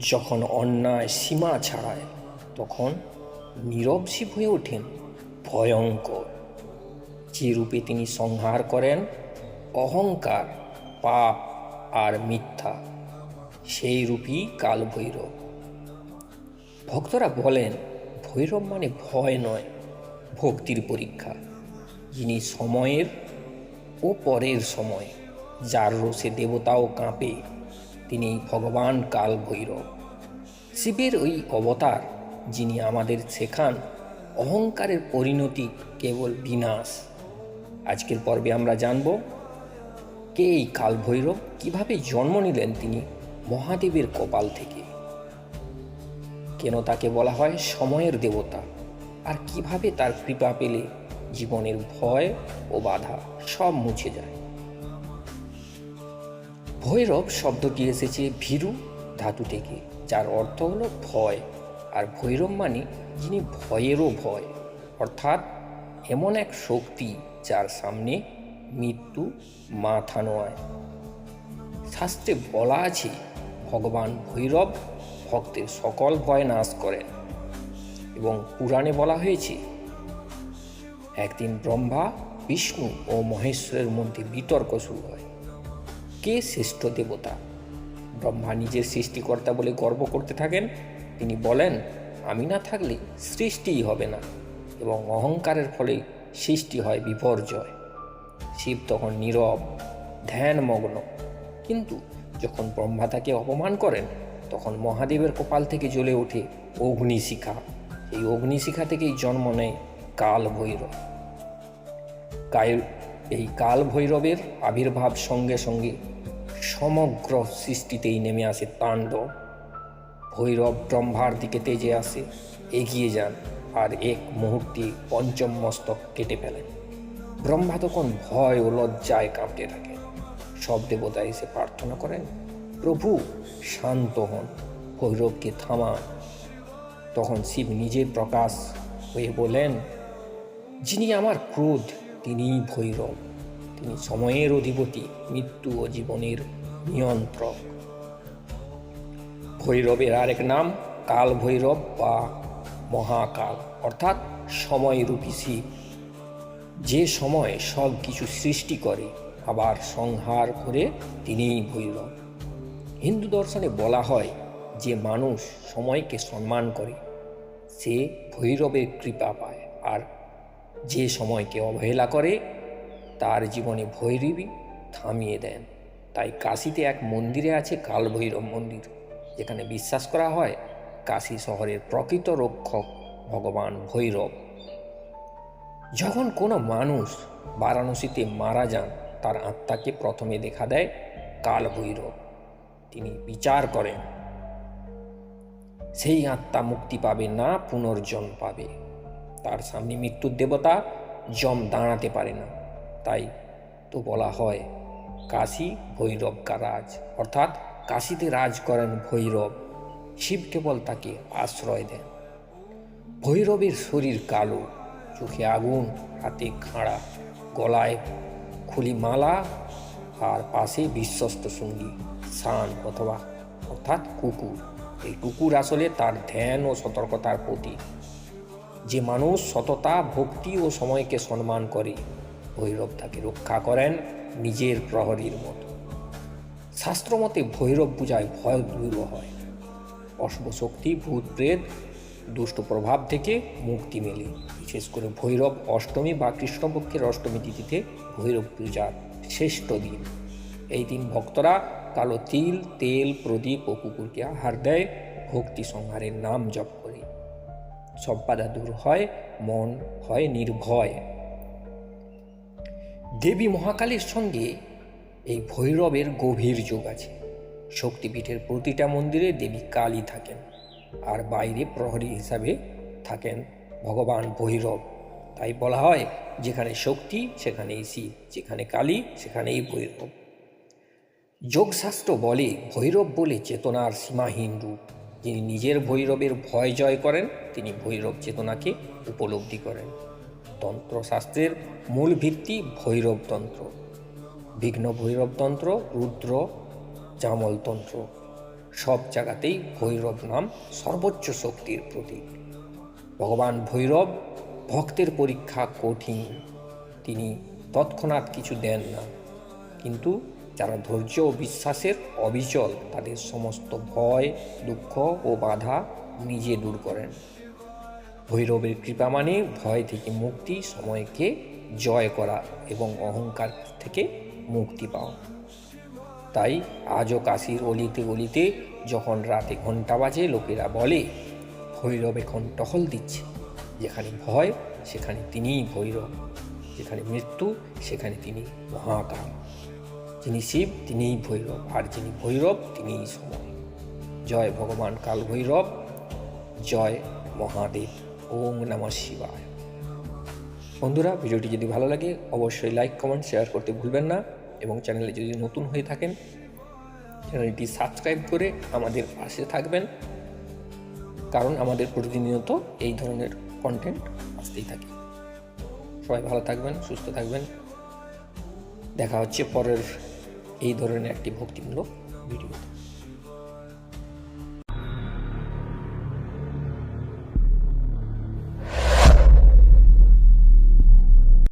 যখন অন্যায় সীমা ছাড়ায়, তখন নীরব হয়ে ওঠেন। ভয়ঙ্কর। যে রূপে তিনি সংহার করেন, অহংকার, পাপ আর মিথ্যা, সেই রূপই কাল ভৈরব ভক্তরা বলেন, ভৈরব মানে ভয় নয়, ভক্তির পরীক্ষা। যিনি সময়ের ও পরের সময়, যার রোষে দেবতাও কাঁপে। তিনি ভগবান কাল ভৈরব শিবের ওই অবতার, যিনি আমাদের শেখান, অহংকারের পরিণতি কেবল বিনাশ। আজকের পর্বে আমরা জানব, কে এই কাল ভৈরব কীভাবে জন্ম নিলেন তিনি মহাদেবের কপাল থেকে? কেন তাকে বলা হয় সময়ের দেবতা? আর কীভাবে তার কৃপা পেলে জীবনের ভয় ও বাধা সব মুছে যায়? ভৈরব শব্দটি এসেছে? ভীরু ধাতু থেকে, যার অর্থ হলো ভয়। আর ভৈরব মানে যিনি ভয়েরও ভয়, অর্থাৎ এমন এক শক্তি যার সামনে মৃত্যু মাথা নয়। শাস্ত্রে বলা আছে, ভগবান ভৈরব ভক্তের সকল ভয় নাশ করেন। এবং পুরাণে বলা হয়েছে, একদিন ব্রহ্মা, বিষ্ণু ও মহেশ্বরের মধ্যে বিতর্ক শুরু হয়। কে শ্রেষ্ঠ দেবতা? ব্রহ্মা নিজের সৃষ্টিকর্তা বলে গর্ব করতে থাকেন। তিনি বলেন, আমি না থাকলে সৃষ্টিই হবে না এবং অহংকারের ফলে সৃষ্টি হয় বিপর্যয়। শিব তখন নীরব, ধ্যানমগ্ন। কিন্তু যখন ব্রহ্মা তাকে অপমান করেন, তখন মহাদেবের কপাল থেকে জ্বলে ওঠে অগ্নিশিখা। এই অগ্নিশিখা থেকেই জন্ম নেয় কাল ভৈরব কাল এই কাল ভৈরবের আবির্ভাব সঙ্গে সঙ্গে সমগ্র সৃষ্টিতেই নেমে আসে তাণ্ডব। ভৈরব ব্রহ্মার দিকে তেজে আসে, এগিয়ে যান আর এক মুহূর্তে পঞ্চম মস্তক কেটে ফেলেন। ব্রহ্মা তখন ভয় ও লজ্জায় কাঁপতে থাকে। সব দেবতা এসে প্রার্থনা করেন, প্রভু, শান্ত হন, ভৈরবকে থামান। তখন শিব নিজে প্রকাশ হয়ে বলেন, যিনি আমার ক্রোধ তিনিই ভৈরব। তিনি সময়ের অধিপতি, মৃত্যু ও জীবনের নিয়ন্ত্রক। ভৈরবের আরেক নাম কাল ভৈরব বা মহাকাল, অর্থাৎ সময়রূপী শিব। যে সময় সব কিছু সৃষ্টি করে, আবার সংহার করে তিনিই ভৈরব। হিন্দু দর্শনে বলা হয় যে মানুষ সময়কে সম্মান করে, সে ভৈরবের কৃপা পায়, আর যে সময়কে অবহেলা করে, তার জীবনে ভৈরবী থামিয়ে দেন। তাই কাশিতে এক মন্দিরে আছে কালভৈরব মন্দির। যেখানে বিশ্বাস করা হয়, কাশী শহরের প্রকৃত রক্ষক ভগবান ভৈরব। যখন কোনো মানুষ বারাণসীতে মারা যান, তার আত্মাকে প্রথমে দেখা দেয় কাল ভৈরব তিনি বিচার করেন, সেই আত্মা মুক্তি পাবে না, পুনর্জন্ম পাবে। তার সামনে মৃত্যুর দেবতা জম দাঁড়াতে পারে না। তাই তো বলা হয়, কাশী ভৈরব কা রাজ। অর্থাৎ কাশীতে রাজ করেন ভৈরব। শিব কেবল তাকে আশ্রয় দেন। ভৈরবের শরীর কালো, চোখে আগুন, হাতে খাঁড়া, গলায় খুলি মালা আর পাশে বিশ্বস্ত সঙ্গী, শান অথবা অর্থাৎ কুকুর। এই কুকুর আসলে তার ধ্যান ও সতর্কতার প্রতীক। যে মানুষ সততা, ভক্তি ও সময়কে সম্মান করে, ভৈরব তাকে রক্ষা করেন নিজের প্রহরীর মতো। শাস্ত্রমতে ভৈরব পূজায় ভয় দূর হয়। অশুভ শক্তি, ভূত প্রেত, দুষ্ট প্রভাব থেকে মুক্তি মেলে। বিশেষ করে ভৈরব অষ্টমী বা কৃষ্ণপক্ষের অষ্টমী তিথিতে ভৈরব পূজার শ্রেষ্ঠ দিন। এই দিন ভক্তরা কালো তিল, তেল, প্রদীপ ও কুকুরকে আহার দেয়, ভক্তি সংহারের নাম জপ করে। বাধা দূর হয়, মন হয় নির্ভয়। দেবী মহাকালীর সঙ্গে এই ভৈরবের গভীর যোগ আছে। শক্তিপীঠের প্রতিটা মন্দিরে দেবী কালী থাকেন, আর বাইরে প্রহরী হিসাবে থাকেন ভগবান ভৈরব। তাই বলা হয়, যেখানে শক্তি, সেখানেই শিব যেখানে কালী, সেখানেই ভৈরব। যোগশাস্ত্র বলে, ভৈরব বলে চেতনার সীমাহীন রূপ। যিনি নিজের ভৈরবের ভয় জয় করেন, তিনি ভৈরব চেতনাকে উপলব্ধি করেন। তন্ত্রশাস্ত্রের মূল ভিত্তি ভৈরবতন্ত্র বিঘ্ন ভৈরবতন্ত্র রুদ্র জামলতন্ত্র সব জায়গাতেই ভৈরব নাম সর্বোচ্চ শক্তির প্রতীক। ভগবান ভৈরব ভক্তের পরীক্ষা কঠিন। তিনি তৎক্ষণাৎ কিছু দেন না। কিন্তু যারা ধৈর্য ও বিশ্বাসের অবিচল, তাদের সমস্ত ভয়, দুঃখ ও বাধা নিজে দূর করেন। ভৈরবের কৃপা মানে ভয় থেকে মুক্তি, সময়কে জয় করা এবং অহংকার থেকে মুক্তি পাওয়া। তাই আজও কাশির অলিতে গলিতে যখন রাতে ঘণ্টা বাজে, লোকেরা বলে, ভৈরব এখন টহল দিচ্ছে। যেখানে ভয়, সেখানে তিনিই ভৈরব। যেখানে মৃত্যু, সেখানে তিনি মহাকাল। যিনি শিব, তিনিই ভৈরব, আর যিনি ভৈরব, তিনিই সময়। জয় ভগবান কাল ভৈরব, জয় মহাদেব। ওম নমঃ শিবায়। বন্ধুরা, ভিডিওটি যদি ভালো লাগে, অবশ্যই লাইক, কমেন্ট, শেয়ার করতে ভুলবেন না এবং চ্যানেলে যদি নতুন হয়ে থাকেন, চ্যানেলটি সাবস্ক্রাইব করে আমাদের পাশে থাকবেন। কারণ আমাদের প্রতিনিয়ত এই ধরনের কন্টেন্ট আসতেই থাকে। সবাই ভালো থাকবেন, সুস্থ থাকবেন। দেখা হচ্ছে পরের এই ধরনের একটি ভক্তিমূলক ভিডিও।